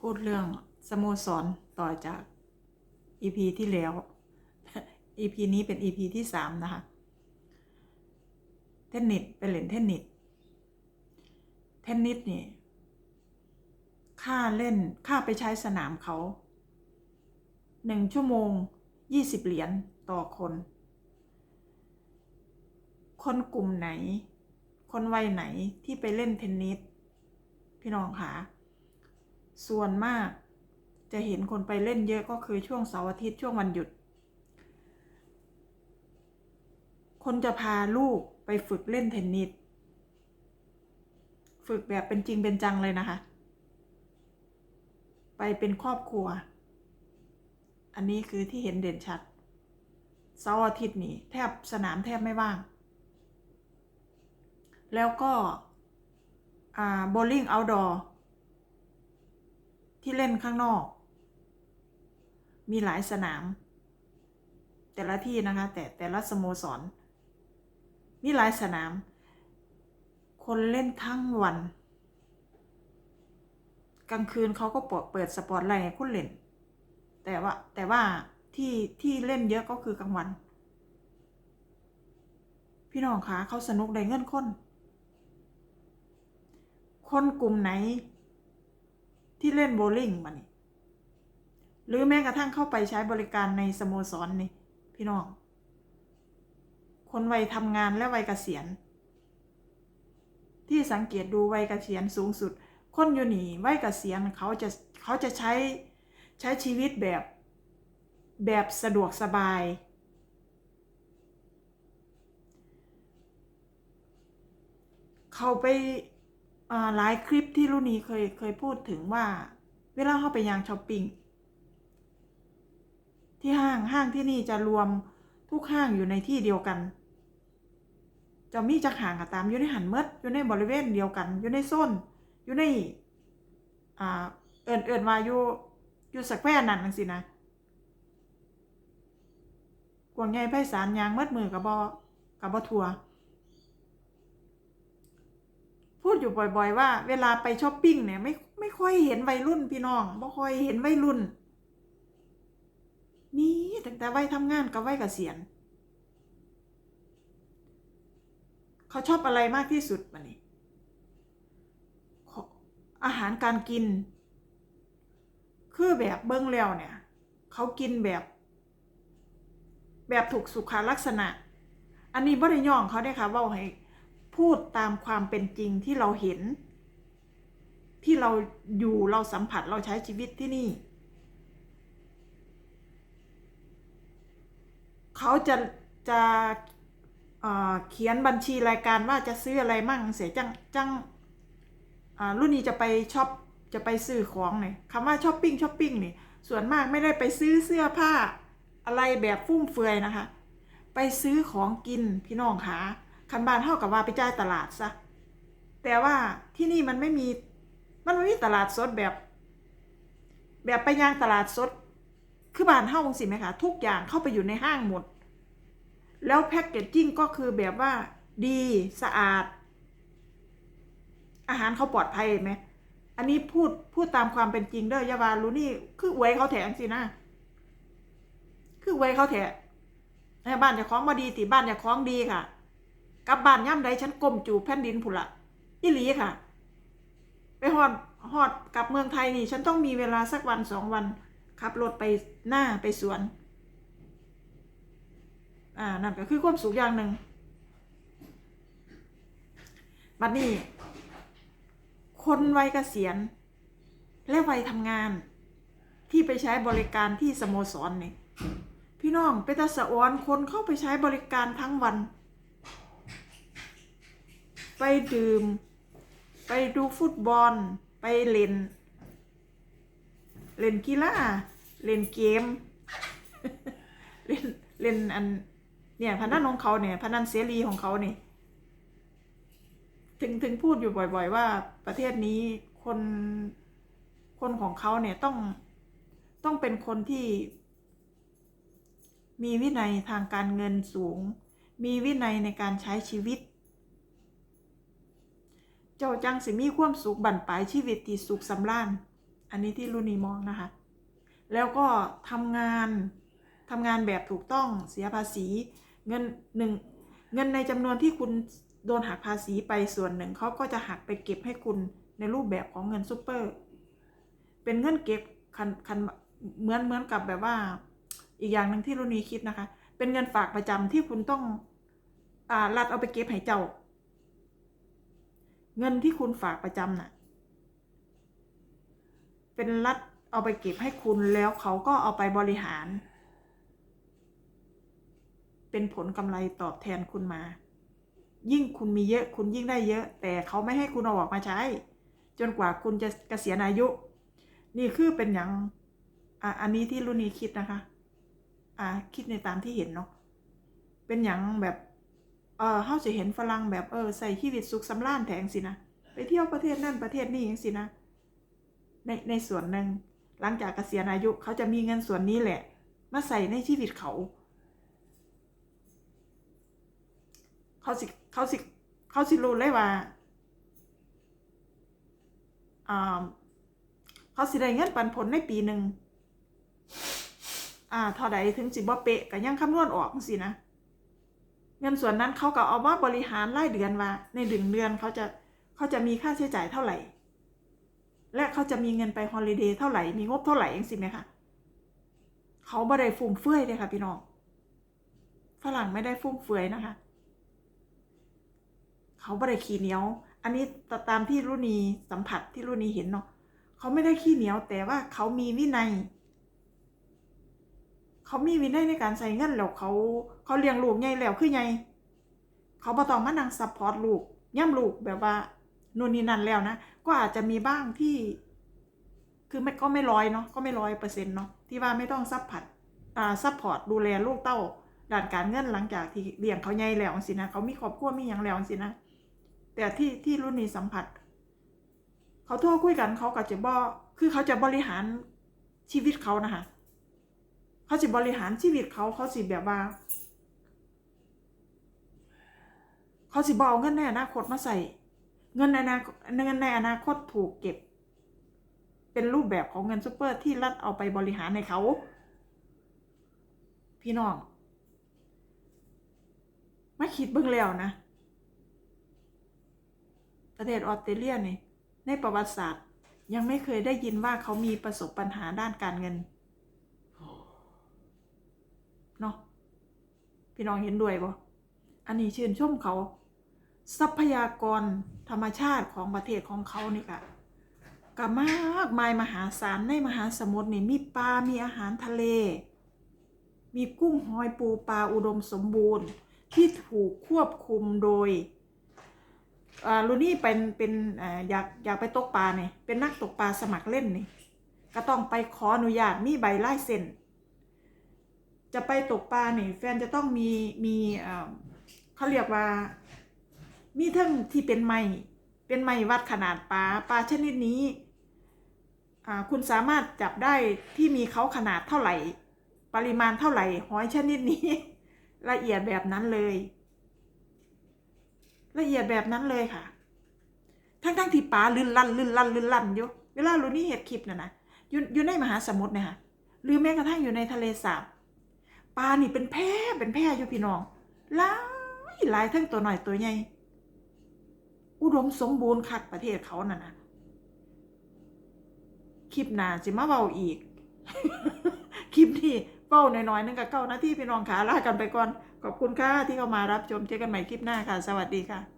พูดเรื่องสโมสรต่อจาก EP ที่แล้ว EP นี้เป็น EP ที่สามนะคะ เทนนิสไปเล่นเทนนิส เทนนิสนี่ค่าเล่นค่าไปใช้สนามเขาหนึ่งชั่วโมงยี่สิบเหรียญต่อคน คนกลุ่มไหน คนวัยไหนที่ไปเล่นเทนนิส พี่น้องคะ ส่วนมาก จะเห็นคนไปเล่นเยอะก็คือช่วงเสาร์อาทิตย์ช่วงวันหยุด คนจะพาลูกไปฝึกเล่นเทนนิสฝึกแบบเป็นจริงเป็นจังเลยนะคะ ไปเป็นครอบครัว อันนี้คือที่เห็นเด่นชัดเสาร์อาทิตย์นี่แทบสนามแทบไม่ว่าง แล้วก็อ่าโบลิ่งเอาดอร์ ที่เล่นข้างนอก มีหลายสนาม แต่ละที่นะคะ แต่แต่ละสโมสร มีหลายสนาม คนเล่นทั้งวัน กลางคืนเขาก็เปิดเปิดสปอร์ตไลท์คุณเล่น แต่ว่าแต่ว่าที่ที่เล่นเยอะก็คือกลางวัน พี่น้องคะเขาสนุกได้เงินคนคนกลุ่มไหน ที่เล่นโบลิ่งมานี่หรือแม้กระทั่งเข้าไปใช้บริการในสโมสรนี่ พี่น้อง คนวัยทำงานและวัยเกษียณ ที่สังเกตดูวัยเกษียณสูงสุด คนอยู่หนีวัยเกษียณเขาจะเขาจะใช้ใช้ชีวิตแบบแบบสะดวกสบาย เขาไป หลายคลิปที่รุ่นนี้เคยเคยพูดถึงว่า เวลาเข้าไปยางช้อปปิ้งที่ห้างห้างที่นี่จะรวมทุกห้างอยู่ในที่เดียวกัน จะมีจักห่างก็ตามอยู่ในหันเมดอยู่ในบริเวณเดียวกัน อยู่ในโซนอยู่ในอ่าเอินเอินมาอยู่อยู่สแควร์นั่นจังสินะกวางใหญ่ไพศาลยางเมดมือกับบอกับบอทัว พูดอยู่บ่อยๆ ว่า เวลาไปช้อปปิ้งเนี่ยไม่ไม่ค่อยเห็นวัยรุ่นพี่น้องไม่ค่อยเห็นวัยรุ่นมีตั้งแต่วัยทำงานกับวัยเกษียณเขาชอบอะไรมากที่สุดมันนี่อาหารการกิน คือแบบเบิ้งแล้วเนี่ย เขากินแบบ แบบถูกสุขลักษณะ อันนี้บ่ได้ย่องเขาได้ค่ะว่าให้ พูดตามความเป็นจริงที่เราเห็น ที่เราอยู่เราสัมผัสเราใช้ชีวิตที่นี่ เขาจะจะเเขียนบัญชีรายการว่าจะซื้ออะไรมั่งเสียจังจังรุ่นนี้จะไปช็อปจะไปซื้อของเนี่ยคำว่าช้อปปิ้งช้อปปิ้งเนี่ยส่วนมากไม่ได้ไปซื้อเสื้อผ้าอะไรแบบฟุ่มเฟือยนะคะ ไปซื้อของกินพี่น้องคะ คันบานเท่ากับว่าไปจ่ายตลาดซะแต่ว่าที่นี่มันไม่มีมันไม่มีตลาดสดแบบ แบบไปย่างตลาดสด คือบ้านเท่าสิไหมคะทุกอย่างเข้าไปอยู่ในห้างหมด แล้วแพ็กเกจจิ้งก็คือแบบว่าดีสะอาด อาหารเขาปลอดภัยไหมอันนี้พูดพูดตามความเป็นจริงเด้อยาวารู้นี่คืออวยเขาแถงสินะคืออวยเขาแถงบ้านจะคล้องมาดีติบ้านจะคล้องดีค่ะ กลับบ้านย่ำใดฉันก้มจูบแผ่นดินผุละอีหลีค่ะ ไปฮอดฮอดกลับเมืองไทยนี่ ฉันต้องมีเวลาสักวันสองวันขับรถไปหน้าไปสวน อ่า นั่นก็คือความสุขอย่างหนึ่งบัดนี้ คนวัยเกษียณ และวัยทำงาน ที่ไปใช้บริการที่สโมสรนี่พี่น้องไปตาสะออนคนเข้าไปใช้บริการทั้งวัน ไปดื่ม ไปดูฟุตบอล ไปเล่น เล่นกีฬาเล่นเกม เล่นเล่นอัน เนี่ยพนันของเขาเนี่ยพนันเสรีของเขาเนี่ยถึงถึงพูดอยู่บ่อย ๆ ว่าประเทศนี้คนคนของเขาเนี่ยต้องต้องเป็นคนที่ มีวินัยทางการเงินสูง มีวินัยในการใช้ชีวิต เจ้าจังสิมีความสุขบั่นปลายชีวิตที่สุขสำราญอันนี้ที่รุ่นนี้มองนะคะ แล้วก็ทำงานทำงานแบบถูกต้องเสียภาษีเงินหนึ่งเงินในจำนวนที่คุณโดนหักภาษีไปส่วนหนึ่งเขาก็จะหักไปเก็บให้คุณในรูปแบบของเงินซูเปอร์ เป็นเงินเก็บคันคันเหมือนเหมือนกับแบบว่า อีกอย่างหนึ่งที่รุนีคิดนะคะ เป็นเงินฝากประจำที่คุณต้องอ่ารัฐเอาไปเก็บให้เจ้า เงินที่คุณฝากประจำน่ะ เป็นรัฐเอาไปเก็บให้คุณแล้วเขาก็เอาไปบริหาร เป็นผลกำไรตอบแทนคุณมา ยิ่งคุณมีเยอะคุณยิ่งได้เยอะ แต่เขาไม่ให้คุณเอาออกมาใช้ จนกว่าคุณจะเกษียณอายุ นี่คือเป็นอย่างอ,อันนี้ที่รุ่นนี้คิดนะคะ อ่าคิดในตามที่เห็นเนาะเป็นอย่างแบบ เออเฮาจะเห็นฝรั่งแบบเออใส่ชีวิตสุขสำราญแทงสินะไปเที่ยวประเทศนั่นประเทศนี้อย่างสินะในในส่วนหนึ่งหลังจากเกษียณอายุเขาจะมีเงินส่วนนี้แหละ มาใส่ในชีวิตเขา เขาสิเขาสิเขาสิรู้เลยว่าเขาสิได้เงินปันผลในปีหนึ่งอ่าเท่าใดถึงสิบ่เปะก็ยังคำนวณออกสินะ เงินส่วนนั้นเขาก็เอามาบริหารรายเดือนว่า ในหนึ่งเดือนเขาจะเขาจะมีค่าใช้จ่ายเท่าไหร่ และเขาจะมีเงินไปฮอลิเดย์เท่าไหร่ มีงบเท่าไหร่เองสิไหมคะเขาไม่ได้ฟุ่มเฟือยเลยค่ะพี่น้องฝรั่งไม่ได้ฟุ่มเฟือยนะคะ เขาไม่ได้ขี้เหนียว อันนี้ตามที่รุ่นีสัมผัสที่รุ่นีเห็นเนาะเขาไม่ได้ขี้เหนียวแต่ว่าเขามีวินัย เขามีวินัยในการใส่เงินแล้วเขาเขาเลี้ยงลูกไงแล้วคือไงเขาบ่ต้องมานั่งซัพพอร์ตลูกย่ำลูกแบบว่านู่นนี่นั่นแล้วนะก็อาจจะมีบ้างที่ คือไม่ก็ไม่ร้อยเนาะก็ไม่ร้อยเปอร์เซ็นต์เนาะที่ว่าไม่ต้องซัพพอร์ตอ่าซัพพอร์ตดูแลลูกเต้าด้านการเงินหลังจากที่เลี้ยงเขาใหญ่แล้วสินะเขามีครอบครัวมีอย่างแล้วสินะแต่ที่ที่รุ่นนี้สัมผัส เขาโทรคุยกันเขาก็จะบอคือเขาจะบริหารชีวิตเขานะคะ เขาจะบริหารชีวิตเขาเขาสิแบบว่า เขาสิบเอาเงินในอนาคตมาใส่ เงินในอนาคตเงินในอนาคตถูกเก็บ เป็นรูปแบบของเงินซูเปอร์ที่รัฐเอาไปบริหารในเขา พี่น้องมาคิดเบิ่งแล้วนะ ประเทศออสเตรเลียนี่ในประวัติศาสตร์ยังไม่เคยได้ยินว่าเขามีประสบปัญหาด้านการเงิน เนาะพี่น้องเห็นด้วยบ่อันนี้ชื่นชมเขา ทรัพยากรธรรมชาติของประเทศของเขานี่ค่ะก็มากมายมหาศาลในมหาสมุทรนี่มีปลา มีอาหารทะเล มีกุ้งหอยปูปลาอุดมสมบูรณ์ ที่ถูกควบคุมโดยอ่าลูนี่เป็นเป็นออยากอยากไปตกปลาเนี่ยเป็นนักตกปลาสมัครเล่นนี่ก็ต้องไปขออนุญาตมีใบไล่เซ็น จะไปตกปลาเนี่ยแฟนจะต้องมีมีเขาเรียกว่า มีทั้งที่เป็นไม้เป็นไม้วัดขนาดปลาปลาชนิดนี้คุณสามารถจับได้ที่มีเขาขนาดเท่าไหร่ ปริมาณเท่าไหร่หอยชนิดนี้ ละเอียดแบบนั้นเลย ละเอียดแบบนั้นเลยค่ะ ทั้งทั้งที่ป๋าลื่นลั่นลื่นลั่นลื่นลั่นอยู่เวลารู้นี่เห็ดคลิปน่ะนะอยู่อยู่ในมหาสมุทรเนี่ยค่ะหรือแม้กระทั่งอยู่ในทะเลสาบ ปลานี่เป็นแพร่เป็นแพร่อยู่พี่น้องหลายหลายทั้งตัวหน่อยตัวใหญ่อุดมสมบูรณ์คักประเทศเขาน่ะนะคลิปหน้าสิมาเบาอีก คลิปนี้เป้าหน่อยๆนึงกับเก้านาที่พี่น้องขาลากันไปก่อน ขอบคุณค่ะที่เข้ามารับชมเจอกันใหม่คลิปหน้าค่ะ สวัสดีค่ะ